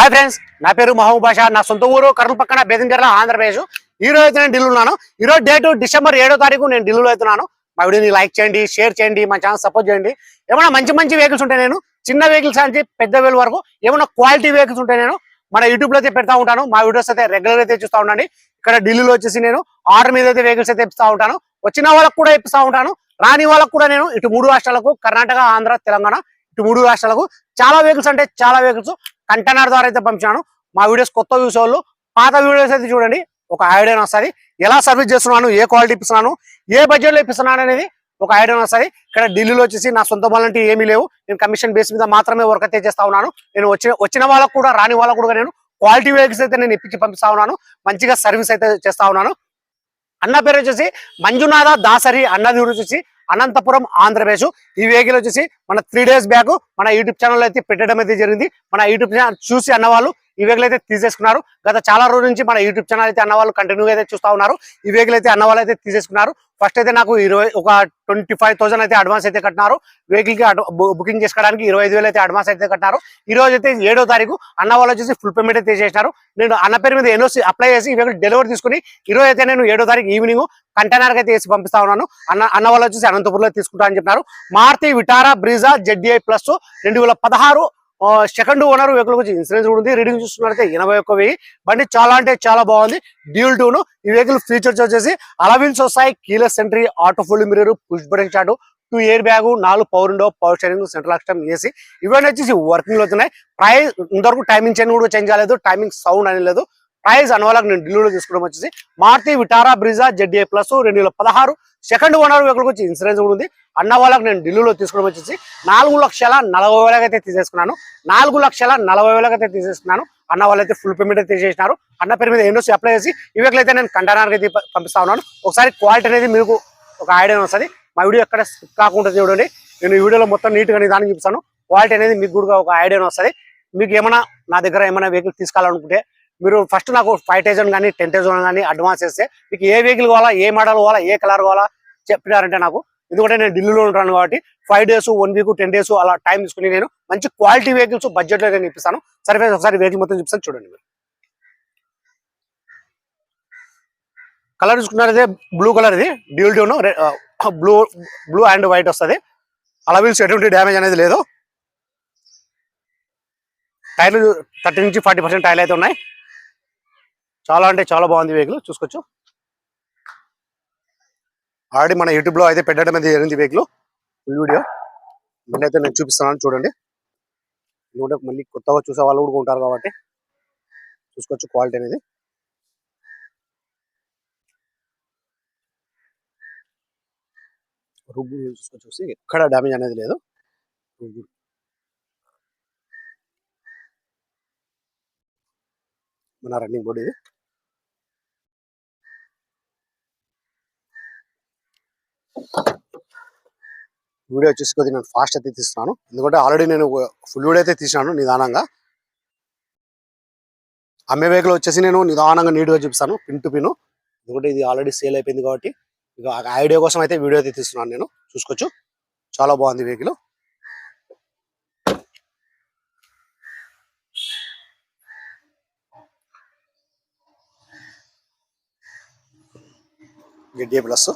Hi friends నా పేరు మహబూబ్ బాషా నా సొంత ఊరు కర్నూలు పక్కన బేదంగర్ల ఆంధ్రప్రదేశ్. ఈ రోజు అయితే నేను ఢిల్లీ ఉన్నాను. ఈ రోజు డేట్ డిసెంబర్ ఏడో తారీఖు నేను ఢిల్లీలో అవుతున్నాను మా వీడియోని లైక్ చేయండి షేర్ చేయండి మా ఛానల్ సపోర్ట్ చేయండి. ఏమైనా మంచి మంచి వెహికల్స్ ఉంటాయి నేను చిన్న వెహికల్స్ నుంచి పెద్ద వేలు వరకు ఏమైనా క్వాలిటీ వెహికల్స్ ఉంటాయి నేను మన యూట్యూబ్లో అయితే పెడతా ఉంటాను. మా వీడియోస్ అయితే రెగ్యులర్ అయితే చూస్తూ ఉండండి. ఇక్కడ ఢిల్లీలో వచ్చేసి నేను ఆర్డర్ మీద అయితే వెహికల్స్ అయితే ఇస్తా ఉంటాను. వచ్చిన వాళ్ళకు కూడా ఇప్పిస్తా ఉంటాను. రాని వాళ్ళకు కూడా నేను ఇటు మూడు రాష్ట్రాలకు కర్ణాటక ఆంధ్ర తెలంగాణ ఇటు మూడు రాష్ట్రాలకు చాలా వెహికల్స్ అంటే చాలా వెహికల్స్ కంటైనర్ ద్వారా అయితే పంపించాను. మా వీడియోస్ కొత్త వ్యూస్ వాళ్ళు పాత వీడియోస్ అయితే చూడండి ఒక ఐడియా వస్తుంది. ఎలా సర్వీస్ చేస్తున్నాను ఏ క్వాలిటీ ఇప్పిస్తున్నాను ఏ బడ్జెట్లో ఇస్తున్నాను ఇప్పిస్తున్నాను అనేది ఒక ఐడియా వస్తుంది. ఇక్కడ ఢిల్లీలో వచ్చేసి నా సొంత వాళ్ళంటే ఏమీ లేవు. నేను కమిషన్ బేస్ మీద మాత్రమే వర్క్ అయితే చేస్తా ఉన్నాను. నేను వచ్చిన వచ్చిన వాళ్ళకు కూడా రాని వాళ్ళకు కూడా నేను క్వాలిటీ వెహికల్స్ అయితే నేను ఇప్పించి పంపిస్తా ఉన్నాను. మంచిగా సర్వీస్ అయితే చేస్తా ఉన్నాను. అన్న పేరు వచ్చేసి మంజునాథ దాసరి అన్నది వచ్చేసి అనంతపురం ఆంధ్రప్రదేశ్. ఈ వెహికల్ వచ్చేసి మన త్రీ డేస్ బ్యాక్ మన యూట్యూబ్ ఛానల్ అయితే పెట్టడం అయితే జరిగింది. మన యూట్యూబ్ ఛానల్ చూసి అన్నవాళ్ళు ఈ వెహికల్ అయితే తీసేసుకున్నారు. గత చాలా రోజుల నుంచి మన యూట్యూబ్ ఛానల్ అయితే అన్న వాళ్ళు కంటిన్యూగా అయితే చూస్తూ ఉన్నారు. ఈ వెహికల్ అయితే అన్న వాళ్ళు అయితే తీసేసుకున్నారు. ఫస్ట్ అయితే నాకు ఇరవై ఒక ట్వంటీ ఫైవ్ థౌసండ్ అయితే అడ్వాన్స్ అయితే కట్టినారు. వెహికల్కి బుకింగ్ చేసుకోవడానికి ఇరవై ఐదు వేలు అయితే అడ్వాన్స్ అయితే కట్టినారు. ఈ రోజు అయితే ఏడో తారీఖు అన్న వాళ్ళు వచ్చేసి ఫుల్ పేమెంట్ అయితే చేసినారు నేను అన్న పేరు మీద ఎన్ఓసి అప్లై చేసి ఈ వెహికల్ డెలివరీ తీసుకుని ఈ రోజు అయితే నేను ఏడో తారీఖు ఈవినింగ్ కంటైనర్ అయితే వేసి పంపిస్తా ఉన్నాను. అన్న అన్న వాళ్ళు వచ్చేసి అనంతపురంలో తీసుకుంటా అని చెప్పినారు. Maruti Vitara Brezza ZDI plus రెండు వేల పదహారు సెకండ్ ఓనర్ వెహికల్ గురించి ఇన్సూరెన్స్ కూడా ఉంది. రీడింగ్ చూస్తున్నట్లయితే ఎనభై ఒక్క వెయ్యి. బండి చాలా అంటే చాలా బాగుంది. డ్యూల్ టూను ఈ వెహికల్ ఫీచర్స్ వచ్చేసి అలవిన్స్ వస్తాయి keyless entry auto full mirror push button start two air bag నాలుగు power window power steering central system AC ఇవన్నీ వచ్చేసి వర్కింగ్ అవుతున్నాయి ప్రైస్ ఇంతవరకు టైమింగ్ చైన్ కూడా చేంజ్ కాలేదు. టైమింగ్ సౌండ్ అని లేదు. ప్రైస్ అనువాలకు నేను ఢిల్లీలో తీసుకోవడం వచ్చేసి. Maruti Vitara Brezza ZA plus రెండు వేల పదహారు. సెకండ్ ఓనర్ వెహికల్ వచ్చి ఇన్సూరెన్స్ కూడా ఉంది. అన్న వాళ్ళకి నేను ఢిల్లీలో తీసుకోవడం వచ్చేసి. నాలుగు లక్షల నలభై వేలకు అయితే తీసేసుకున్నాను. నాలుగు లక్షల నలభై వేలకు అయితే తీసేసుకున్నాను. అన్న వాళ్ళైతే ఫుల్ పేమెంట్ అయితే చేసినారు అన్న పేరు మీద ఎన్నో అప్లై చేసి ఈ వెహికల్ అయితే నేను కండరానికి అయితే పంపిస్తా ఉన్నాను. ఒకసారి క్వాలిటీ అనేది మీకు ఒక ఐడియా వస్తుంది. మా వీడియో ఎక్కడ స్కిప్ కాకుండా చూడండి. నేను ఈ వీడియోలో మొత్తం నీట్గా నిదానం చూపిస్తాను. క్వాలిటీ అనేది మీకు కూడా ఒక ఐడియా వస్తుంది. మీకు ఏమైనా నా దగ్గర ఏమైనా వెహికల్ తీసుకోవాలనుకుంటే మీరు ఫస్ట్ నాకు ఫైవ్ థౌసండ్ కానీ టెన్ థౌసండ్ కానీ అడ్వాన్స్ చేస్తే మీకు ఏ వెహికల్ కావాలా ఏ మోడల్ కావాలా ఏ కలర్ కావాలా చెప్పినారంటే నాకు. ఎందుకంటే నేను ఢిల్లీలో ఉంటాను కాబట్టి five days one week ten days అలా టైం తీసుకుని నేను మంచి క్వాలిటీ వెహికల్స్ బడ్జెట్లో నేను ఇప్పిస్తాను. సరే ఒకసారి వెహికల్ మొత్తం చూపిస్తాను చూడండి మీరు. కలర్ చూసుకున్నారైతే బ్లూ కలర్ ఇది. Dual tone blue blue and white వస్తుంది. అలవిల్స్ ఎటువంటి డ్యామేజ్ అనేది లేదు. టైర్లు థర్టీ నుంచి ఫార్టీ పర్సెంట్ టైర్లు అయితే ఉన్నాయి. చాలా అంటే చాలా బాగుంది వెహికల్ చూసుకోవచ్చు. ఆల్రెడీ మన యూట్యూబ్లో అయితే పెట్టడం అయితే జరిగింది వెహికల్ ఫుల్ వీడియో మళ్ళీ అయితే నేను చూపిస్తున్నాను చూడండి. ఎందుకంటే మళ్ళీ కొత్తగా చూసే వాళ్ళు కూడా ఉంటారు కాబట్టి చూసుకోవచ్చు క్వాలిటీ అనేది. రుగ్గు చూసుకొని చూసి. ఎక్కడ డ్యామేజ్ అనేది లేదు. రుగ్గు మన రన్నింగ్ బోర్డు ఇది. వీడియో వచ్చేసి కొద్దిగా నేను ఫాస్ట్ అయితే తీస్తున్నాను. ఎందుకంటే ఆల్రెడీ నేను ఫుల్ వీడియో అయితే తీసినాను నిదానంగా. అమ్మే వెహికల్ వచ్చేసి నేను నిదానంగా నీట్గా చూపిస్తాను పిన్ టు పిన్ ఎందుకంటే ఇది ఆల్రెడీ సేల్ అయిపోయింది కాబట్టి ఇక ఆ ఐడియా కోసం అయితే వీడియో అయితే తీస్తున్నాను నేను. చూసుకోవచ్చు. చాలా బాగుంది వెహికల్ జెడ్ఏ ప్లస్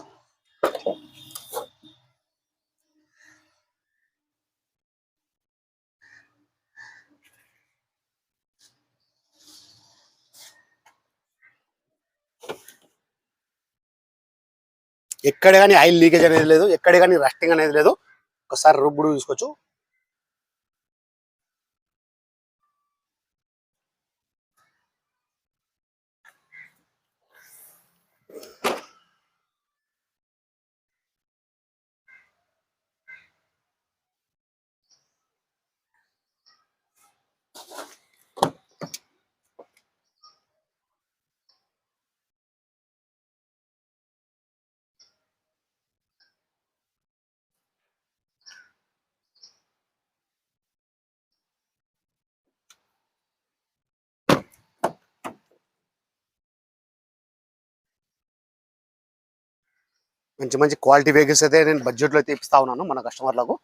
ఎక్కడ కానీ ఆయిల్ లీకేజ్ అనేది లేదు ఎక్కడ కానీ రస్టింగ్ అనేది లేదు. ఒకసారి రుబ్బుడు చూసుకోవచ్చు. మంచి మంచి క్వాలిటీ వెహికల్స్ అయితే నేను బడ్జెట్లో అయితే ఇప్పిస్తా ఉన్నాను మన కస్టమర్లకు.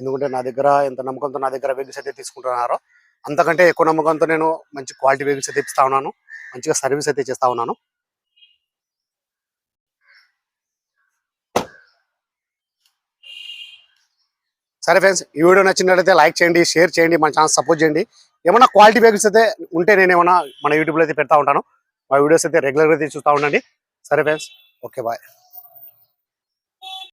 ఎందుకంటే నా దగ్గర ఎంత నమ్మకంతో నా దగ్గర వెహికల్స్ అయితే తీసుకుంటున్నారో అంతకంటే ఎక్కువ నమ్మకంతో నేను మంచి క్వాలిటీ వెహికల్స్ అయితే ఇస్తా ఉన్నాను. మంచిగా సర్వీస్ అయితే చేస్తా ఉన్నాను. సరే ఫ్రెండ్స్ ఈ వీడియో నచ్చినట్లయితే లైక్ చేయండి షేర్ చేయండి మన ఛానల్ సపోర్ట్ చేయండి. ఏమైనా క్వాలిటీ వెహికల్స్ అయితే ఉంటే నేను ఏమైనా మన యూట్యూబ్లో అయితే పెడతా ఉంటాను. మా వీడియోస్ అయితే రెగ్యులర్గా అయితే చూస్తూ ఉండండి. సరే ఫ్రెండ్స్ ఓకే బాయ్.